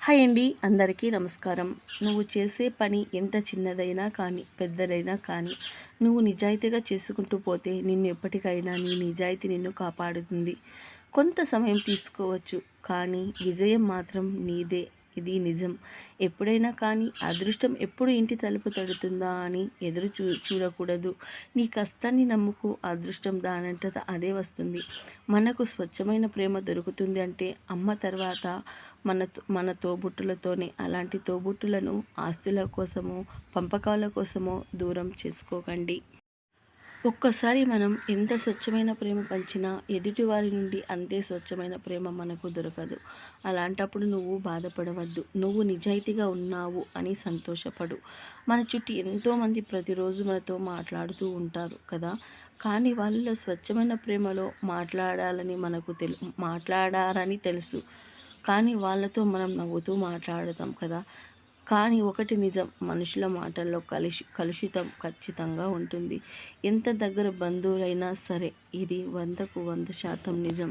Hi అండి అందరికీ నమస్కారం. నువ్వు చేసే పని ఎంత చిన్నదైనా కానీ పెద్దదైనా కానీ నువ్వు నిజాయితీగా చేసుకుంటూ పోతే నిన్ను ఎప్పటికైనా నీ నిజాయితీ నిన్ను కాపాడుతుంది. కొంత సమయం తీసుకోవచ్చు కానీ విజయం మాత్రం నీదే. ఇది నిజం. ఎప్పుడైనా కానీ అదృష్టం ఎప్పుడు ఇంటి తలుపు తడుతుందా అని ఎదురు చూ చూడకూడదు. నీ కష్టాన్ని నమ్ముకు అదృష్టం దానంతట అదే వస్తుంది. మనకు స్వచ్ఛమైన ప్రేమ దొరుకుతుంది అంటే అమ్మ తర్వాత మన మన తోబుట్టులతోనే అలాంటి తోబుట్టులను ఆస్తుల కోసమో పంపకాల కోసమో దూరం చేసుకోకండి. ఒక్కసారి మనం ఎంత స్వచ్ఛమైన ప్రేమ పంచినా ఎదుటివారి నుండి అంతే స్వచ్ఛమైన ప్రేమ మనకు దొరకదు. అలాంటప్పుడు నువ్వు బాధపడవద్దు. నువ్వు నిజాయితీగా ఉన్నావు అని సంతోషపడు. మన చుట్టూ ఎంతోమంది ప్రతిరోజు మనతో మాట్లాడుతూ ఉంటారు కదా. కానీ వాళ్ళలో స్వచ్ఛమైన ప్రేమలో మాట్లాడాలని మనకు తెలు మాట్లాడారని తెలుసు. కానీ వాళ్ళతో మనం నవ్వుతూ మాట్లాడతాం కదా. కానీ ఒకటి నిజం మనుషుల మాటల్లో కలుషి కలుషితం ఖచ్చితంగా ఉంటుంది. ఎంత దగ్గర బంధువులైనా సరే ఇది వందకు వంద శాతం నిజం.